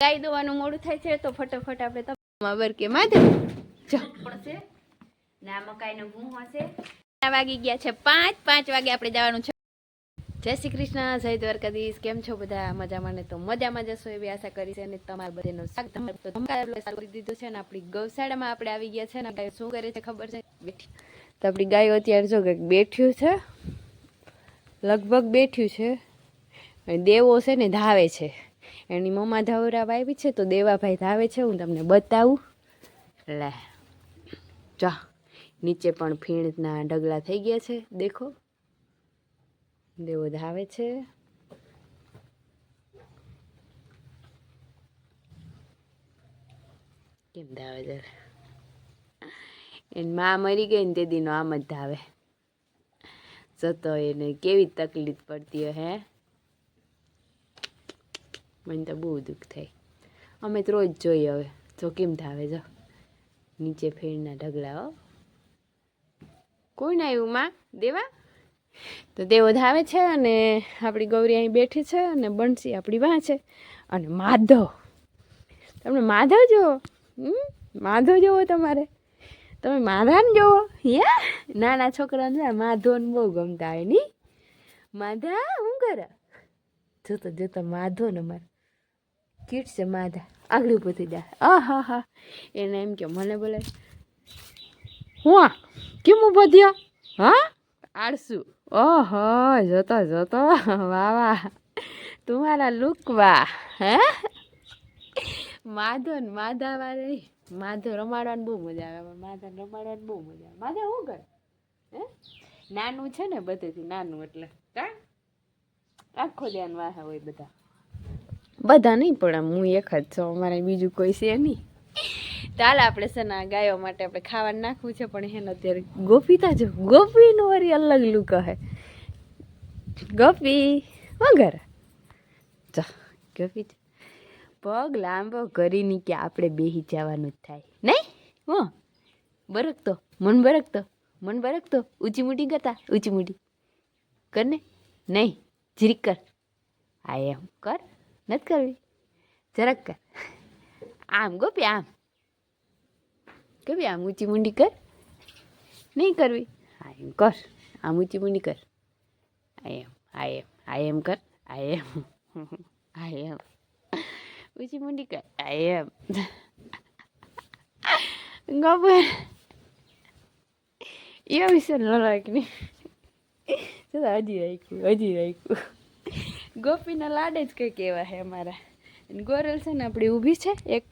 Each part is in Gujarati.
ગાઈ દોવાનું મોડું થાય છે તો ફટાફટ આપણે તમામ કે માધવ જો. પડશે. ના મકાઈનો ભૂં હશે. વાગી ગયા છે પાંચ પાંચ વાગે આપણે જવાનું છે. જય શ્રી કૃષ્ણ જય દ્વારકાધીશ. કેમ છો બધા? મજામાં ને તો મજામાં જશો એવી આશા કરી છે અને તમારા બધાનો શાક તમારે તો સારું કરી દીધું છે ને આપણી ગૌશાળામાં આપણે આવી ગયા છે ને ગાય શું કરે છે ખબર છે? બેઠી. તો આપણી ગાયો અત્યારે જો કંઈક બેઠ્યું છે. લગભગ બેઠ્યું છે. અને દેવો છે ને ધાવે છે. એની મમ્મા ધાવરાવા આવી છે તો દેવાભાઈ ધાવે છે, હું તમને બતાવું. લે ચા નીચે પણ ફીણના ડગલા થઈ ગયા છે, દેખો. દેવો ધાવે છે. કેમ ધાવે છે? એની મા મરી ગઈ ને તે દીનો આમ જ ધાવે. જતો એને કેવી તકલીફ પડતી હોય હે? મને તો બહુ દુઃખ થાય. અમે તો રોજ જોઈએ હવે. જો કેમ ધાવે, જો. નીચે ફેરના ઢગલા, હો. કોણ આવ્યું, માં? દેવા? તો દેવો ધાવે છે અને આપણી ગૌરી અહીં બેઠી છે અને બંસી આપણી વાં છે. અને માધવ. તમને માધવ જુઓ માધવ જુઓ તમારે? તમે માધાને જુઓ હે? નાના છોકરાને માધવને બહુ ગમતા હોય, નહીં? માધા શું કરે? જોતો જોતો માધો ને મારે. કીટ છે માધા. આગળ ઉપર થઈ જાય આ હા હા. એને એમ કે મને બોલે હું કેમ ઊભો થયો? હા? આળસુ. ઓહ, જોતો જોતો. વાહ વાહ. તુમારા લુક વાહ. હે? માધો ને માધા વાળે. માધો રમાડવાની બહુ મજા આવે. માધા રમાડવાની બહુ મજા આવે. માધા શું કરે? હે? નાનું છે ને બધેથી નાનું એટલે. કા? આખો ધ્યાન વાહ હોય બધા. બધા નહીં, પણ આમ હું એક જ છું. અમારે બીજું કોઈ છે નહીં. ચાલ આપણે છે ને ગાયો માટે આપણે ખાવાનું નાખવું છે, પણ એને અત્યારે ગોપીતા જો, ગોપીનું વરી અલગ લુક હે. ગોપી વગર કરે ગોપી. પગ લાંબો કરીને કે આપણે બેહી જવાનું જ થાય. નહીં? હું. બરકતો, મન બરકતો મન બરકતો. ઊંચી મૂડી કરતા, ઊંચી મૂડી. કર ને. નહીં, જીરીક કર. આ એમ કર. નથી કરવી. જરાક કર. આમ ગોપી આમ. ગોપી, આમ ઊંચી મુંડી કર. નહીં કરવી. હા, એમ કર. આમ ઊંચી મુંડી કર. આ એમ આ એમ આ એમ કર, આ એમ. આ એમ. ઊંચી મુંડી કર, આ એમ. ગબર. એ વિશે ન રાખની હજી રાખ્યું હજી રાખ્યું. ગોપીના લાડે જ કંઈક એવા છે અમારા. અને ગોરલ છે ને આપણી ઊભી છે, એક.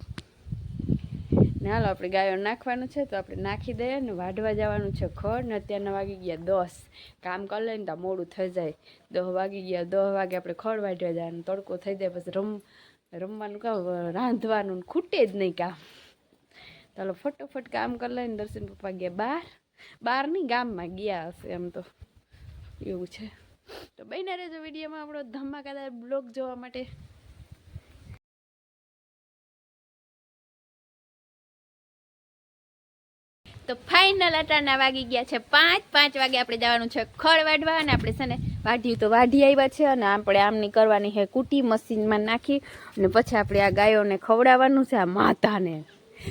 ને હાલો, આપણે ગાયો નાખવાનું છે, તો આપણે નાખી દઈએ ને વાઢવા જવાનું છે ખડ ને અત્યારના વાગી ગયા દસ. કામ કરી લઈને તો મોડું થઈ જાય. દસ વાગી ગયા દસ વાગે આપણે ખડ વાઢવા જવાનું. તડકો થઈ જાય, પછી રમ, રમવાનું કામ, રાંધવાનું ખૂટે જ નહીં કામ. ચાલો ફટોફટ કામ કરી લઈને દર્શન પપ્પા ગયા બહાર બહાર નહીં, ગામમાં ગયા હશે એમ તો. એવું છે. તો બહેના રહેજો વિડીયોમાં આપણો ધમાકાદાર બ્લોગ જોવા માટે. તો ફાઇનલ અટાણા વાગી ગયા છે પાંચ. પાંચ વાગે આપણે જવાનું છે ખડ વાઢવા અને આપણે છે ને વાઢ્યું તો વાઢી આવ્યા છે અને આપણે આમની કરવાની છે કૂટી મશીનમાં નાખી અને પછી આપણે આ ગાયોને ખવડાવવાનું છે, આ માતાને.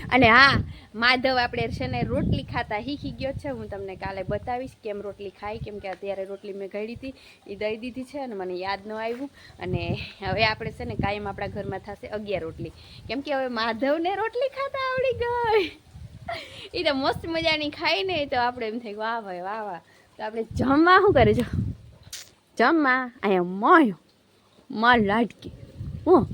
અને હા, માધવ આપણે છે ને રોટલી ખાતા શીખી ગયો છે. હું તમને કાલે બતાવીશ કેમ રોટલી ખાઈ, કેમ કે અત્યારે રોટલી મેં ઘડી હતી, એ દઈ દીધી છે અને મને યાદ ન આવ્યું. અને હવે આપણે છે ને કાયમ આપણા ઘરમાં થશે અગિયાર રોટલી. કેમ કે હવે માધવને રોટલી ખાતા આવડી ગઈ. એ તો મસ્ત મજાની ખાઈ ને તો આપણે એમ થઈ વાહ ભાઈ, વાહ વાહ. તો આપણે જમવા શું કરે જો જમવા, અહીંયા મોયો માં લાટકી હું.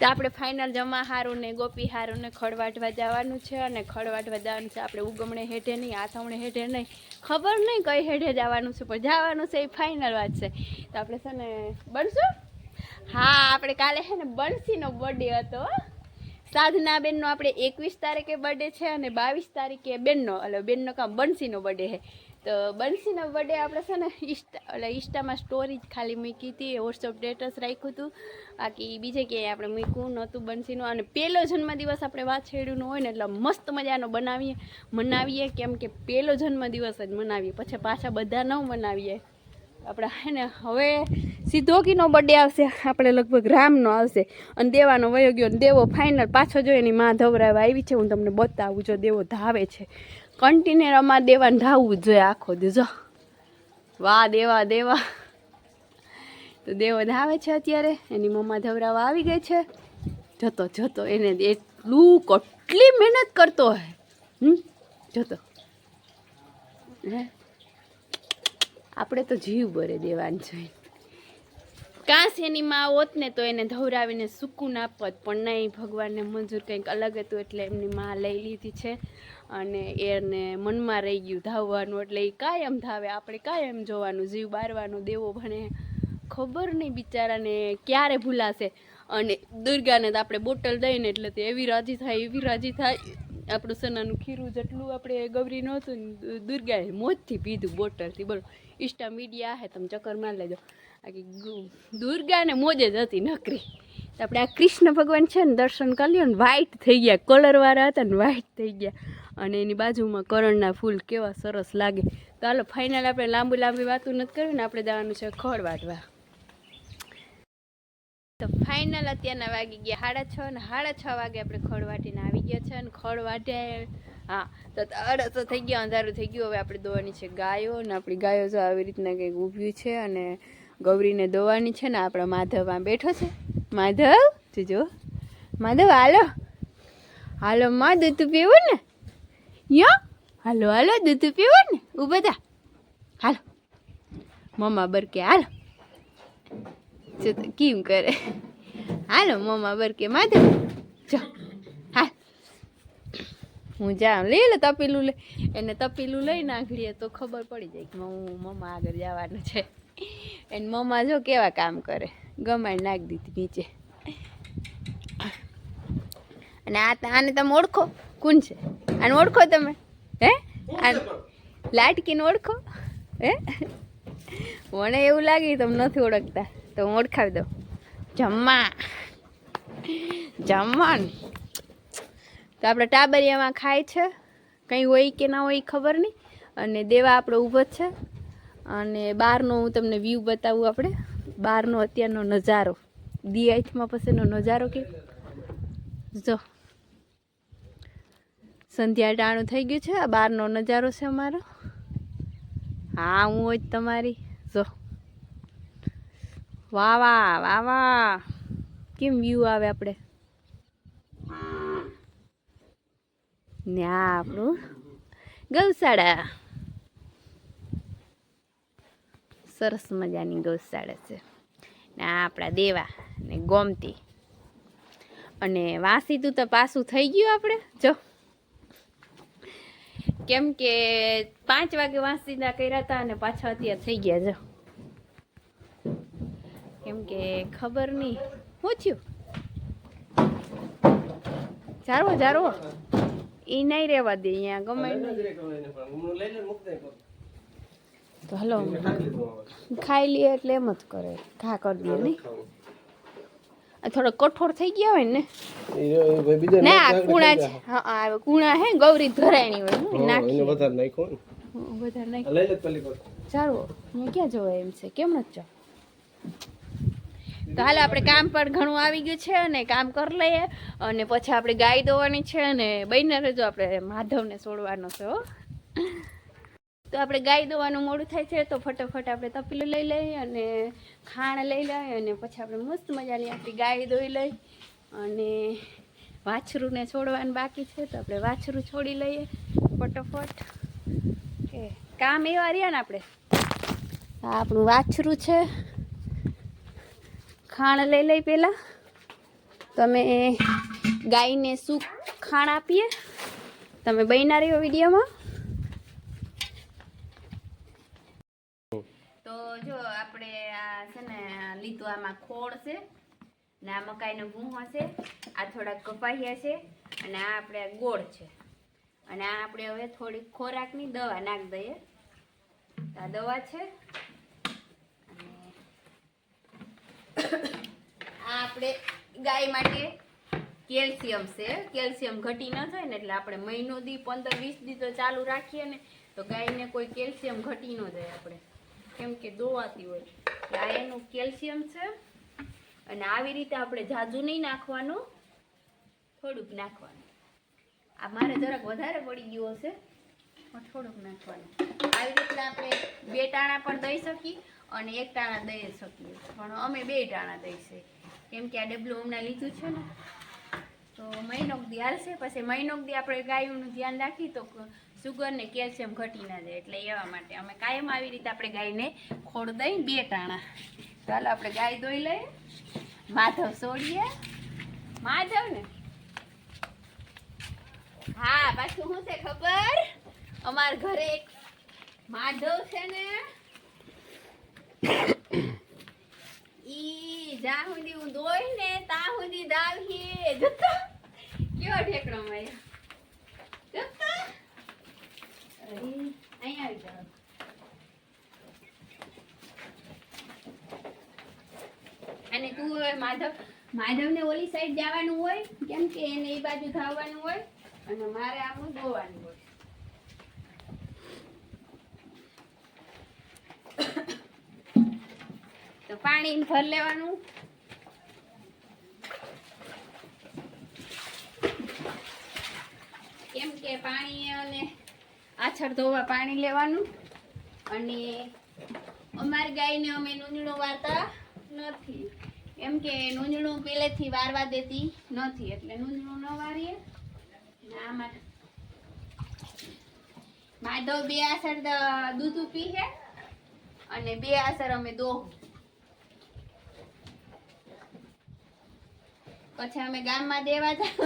તો આપણે ફાઇનલ જમા હારું ને ગોપી હારું ને ખડવાટવા જવાનું છે અને ખડવાટવા જવાનું છે આપણે ઉગમણે હેઠે નહીં આથમણે હેઠે નહીં. ખબર નહીં કઈ હેઠે જવાનું છે, પણ જવાનું છે એ ફાઇનલ વાત છે. તો આપણે છે ને બનશું? હા, આપણે કાલે છે ને બંસીનો બર્થડે હતો. સાધના બેનનો આપણે એકવીસ તારીખે બર્થડે છે અને બાવીસ તારીખે બેનનો, એટલે બેનનો કામ બંસીનો બર્થડે છે. તો બંસીના બર્થડે આપણે છે ને ઇન્સ્ટા એટલે ઇન્સ્ટામાં સ્ટોરી જ ખાલી મૂકી હતી વોટ્સઅપ સ્ટેટસ રાખ્યું હતું. બાકી બીજે ક્યાંય આપણે મૂક્યું નહોતું બંસીનું. અને પહેલો જન્મદિવસ આપણે વાછેડીનો હોય ને એટલે મસ્ત મજાનો બનાવીએ. મનાવીએ કેમ કે પહેલો જન્મદિવસ જ મનાવીએ. પછી પાછા બધા ન મનાવીએ. આપણે હે ને હવે સીધો કીનો બર્થડે આવશે. આપણે લગભગ રામનો આવશે. અને દેવાનો વયો ગયો દેવો ફાઇનલ પાછો જો એની માં ધવરાવા આવી છે. હું તમને બતાવું જો દેવો ધાવે છે. કન્ટિન્યુઅર અમારે દેવાને ધાવવું જોઈએ આખો દીજો વાહ, દેવા દેવા. તો દેવો ધાવે છે અત્યારે, એની મમ્મા ધવરાવા આવી ગઈ છે. જતો જતો, એને એટલું કેટલી મહેનત કરતો હે. હમ? જતો. હે? આપણે તો જીવ બરે દેવાનું જોઈએ કાંસ એની માં હોત ને તો એને ધવરાવીને સુકૂન આપત, પણ નહીં, ભગવાનને મંજૂર કંઈક અલગ હતું એટલે એમની માં લઈ લીધી છે. અને એને મનમાં રહી ગયું ધાવવાનું એટલે એ કાયમ ધાવે, આપણે કાયમ જોવાનું, જીવ બારવાનો, દેવો ભણે. ખબર નહીં બિચારાને ક્યારે ભૂલાશે. અને દુર્ગાને તો આપણે બોટલ દઈને એટલે તે એવી રાજી થાય, એવી રાજી થાય. આપણું સનાનું ખીરું જેટલું આપણે ગૌરી નહોતું ને દુર્ગાએ મોજથી પીધું બોટલથી. બોલો ઇન્સ્ટા મીડિયા હે, તમે ચક્કર મારી લેજો. આખી દુર્ગાને મોજે જ હતી નકરી. આપણે આ કૃષ્ણ ભગવાન છે ને, દર્શન કરી લ્યો ને વ્હાઈટ થઈ ગયા. કલરવાળા હતા ને વ્હાઈટ થઈ ગયા. અને એની બાજુમાં કરણના ફૂલ કેવા સરસ લાગે. તો હાલો ફાઇનલ આપણે લાંબુ લાંબી વાતું નથી કરવી ને આપણે જવાનું છે ખોળ વાટવા તો ફાઇનલ અત્યારના વાગી ગયા સાડા છ ને સાડા છ વાગે આપણે ખોળ વાટીને આવી ગયા છે અને ખોળ વાટ્યા હા, તો અડસો થઈ ગયો, અંધારું થઈ ગયું. હવે આપણે દોવાની છે ગાયો અને આપણી ગાયો જો આવી રીતના કંઈક ઊભી છે અને ગૌરીને દોવાની છે ને આપણા માધવ આ બેઠો છે. માધવ જોજો માધવ, હાલો. હાલો, માધવ, તું પીવું ને. યો? હાલો હાલો, દૂધ પીવું ને. ઊભા થા. હાલો. મમ્મા બરકે, હાલો. જો તો કેમ કરે? હાલો મમ્મા બરકે માધવ જો, હાલ. હું જાઉં. લઈ લે તપેલું લે એને તપેલું લઈ નાખીએ તો ખબર પડી જાય કે હું મમ્મા આગળ જવાનું છે. એને મમ્મા જો કેવા કામ કરે. ગમાડ નાખી દીધી નીચે. અને આ આને તમે ઓળખો? કોણ છે? આને ઓળખો તમે. હે? લાટકીને ઓળખો. હે? મને એવું લાગે તમે નથી ઓળખતા. તો હું ઓળખાવી દઉં. જમવા. જમવાન. તો આપણે ટાબરિયામાં ખાય છે. કંઈ હોય કે ના હોય ખબર નહીં. અને દેવા આપણો ઊભો છે. અને બહારનો હું તમને વ્યૂ બતાવું આપણે. બહારનો અત્યારનો નજારો. દિયાઈથમાં પછીનો નજારો કે જો. સંધ્યા ટાણું થઈ ગયું છે. આ બહારનો નજારો છે અમારો. હા, હું હોય તમારી. જો. વાહ વાહ વાહ વાહ. કેમ વ્યૂ આવે આપણે ને આપણું ગૌશાળા. સરસ મજાની ગૌશાળા છે. ને આ આપણા દેવા ને ગોમતી. અને વાસી તું તો પાછું થઈ ગયું આપણે જો. કેમ કે પાંચ વાગે વાંસીના કર્યા હતા અને પાછા અત્યારે થઈ ગયા જો કેમ કે ખબર નહીં. શું થયું? જારવો જારવો એ નહીં રહેવા દે અહીંયા ગમે. તો હલો ખાઈ લઈએ એટલે એમ જ કરે. ઘા કરી દે નહીં. થોડો કઠોર થઈ ગયા હોય ને. ના કુણા છે હા આ કુણા હે ગૌરી ધરાયણી હોય નાખી. વધારે નાખો વધારે નાખી. લઈ લે પેલી કોટ ચાલો અહીંયા ક્યાં જવાય એમ છે? કેમ નથી જાવ? તો હાલ આપણે કામ પણ ઘણું આવી ગયું છે અને કામ કરી લઈએ. અને પછી આપણે ગાય દોવાની છે અને બહેને રજો આપણે માધવને છોડવાનો છે હો. તો આપણે ગાય દોવાનું મોડું થાય છે, તો ફટાફટ આપણે તપેલું લઈ લઈએ અને ખાણ લઈ લઈએ અને પછી આપણે મસ્ત મજાની આપણી ગાય દોઈ લઈ અને વાછરુંને છોડવાનું બાકી છે, તો આપણે વાછરું છોડી લઈએ ફટોફટ. કે કામ એવા રહ્યા ને આપણે? આપણું વાછરું છે. ખાણ લઈ લઈ પહેલાં તમે ગાયને શું ખાણ આપીએ. તમે બન્યા રહ્યો વિડીયોમાં તો જો આપણે આ છે ને લીધું આમાં ખોળ છે ને આ મકાઈનો ભૂંહો છે. આ થોડાક કપાહિયા છે અને આ આપણે ગોળ છે. અને આ આપણે હવે થોડીક ખોરાકની દવા નાખી દઈએ. આ દવા છે. આ આપણે ગાય માટે કેલ્શિયમ છે. કેલ્શિયમ ઘટી ન જાય ને એટલે આપણે મહિનો દી, પંદર, વીસ દી તો ચાલુ રાખીએ ને તો ગાયને કોઈ કેલ્શિયમ ઘટી ન જાય આપણે. કેમ કે દોવાતી હોય. આ એનું કેલ્શિયમ છે. અને આવી રીતે આપણે જાજુ નહીં નાખવાનું થોડુંક નાખવાનું. આ મારે જરાક વધારે પડી ગયું હશે. પણ થોડુંક નાખવાનું. આવી રીતના આપણે બે ટાણા પણ દઈ શકીએ અને એક ટાણા દઈ શકીએ. પણ અમે બે ટાણા દઈશે. કેમ કે આ ડબલું હમણાં લીધું છે ને. તો મહિનોક દી હાલશે. પછી મહિનોક દી આપણે ગાયનું ધ્યાન રાખીએ તો સુગર ને કેલ્શિયમ ઘટી ના જાય એટલે એવા માટે અમે કાયમ આવી રીતે આપણે ગાયને ખોડ દઈ બે ટાણા. ચાલો આપણે ગાય દોઈ લઈએ. માધવ સોડીએ માધવ ને હા, પાછું શું છે ખબર? અમાર ઘરે એક માધવ છે ને. ઈ જ્યાં સુધી હું દોઈ ને ત્યાં સુધી દાવીએ. જતો કેવો ઠેકડો માર્યો જતો અરે, અહીંયા આવી જાઓ અને તું હવે માધવ, માધવને ઓલી સાઈડ જવાનું હોય, કેમ કે એને એ બાજુ ધાવવાનું હોય, અને મારે આમ ધોવાનું હોય. તો પાણી ભર લેવાનું. કેમ કે પાણી અને આછળ ધોવા પાણી લેવાનું. અને અમારી ગાયને અમે નૂંજણું વારતા નથી. કેમ કે નૂંજણું પહેલેથી વારવા દેતી નથી, એટલે નૂંજણું ન વારીએ. આમાં માધવ બે આસર દૂધ પી પીએ અને બે આસર અમે દો. પછી અમે ગામમાં દેવા જાવ.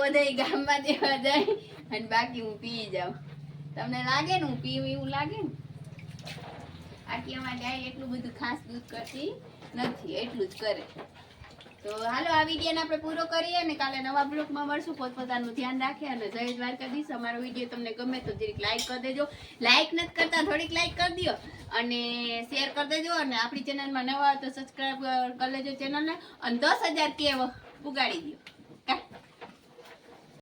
વધારે ગામમાં દેવા જાય અને બાકી હું પી જાઉં. તમને લાગે ને હું પીવું એવું લાગે ને? આટલી અમારી ગાય એટલું બધું ખાસ દૂધ કરતી નથી, એટલું જ કરે. તો હાલો આ વિડીયોને આપણે પૂરો કરીએ અને કાલે નવા બ્લોગમાં મળશું. પોતપોતાનું ધ્યાન રાખે અને જય દ્વારકાધીશ. અમારો વીડિયો તમને ગમે તો જરીક લાઈક કરી દેજો. લાઈક નથી કરતા, થોડીક લાઈક કરી દો અને શેર કરી દેજો. અને આપણી ચેનલમાં નવા તો સબસ્ક્રાઈબ કરી લેજો ચેનલને અને દસ હજાર કેવ? ઉગાડી દો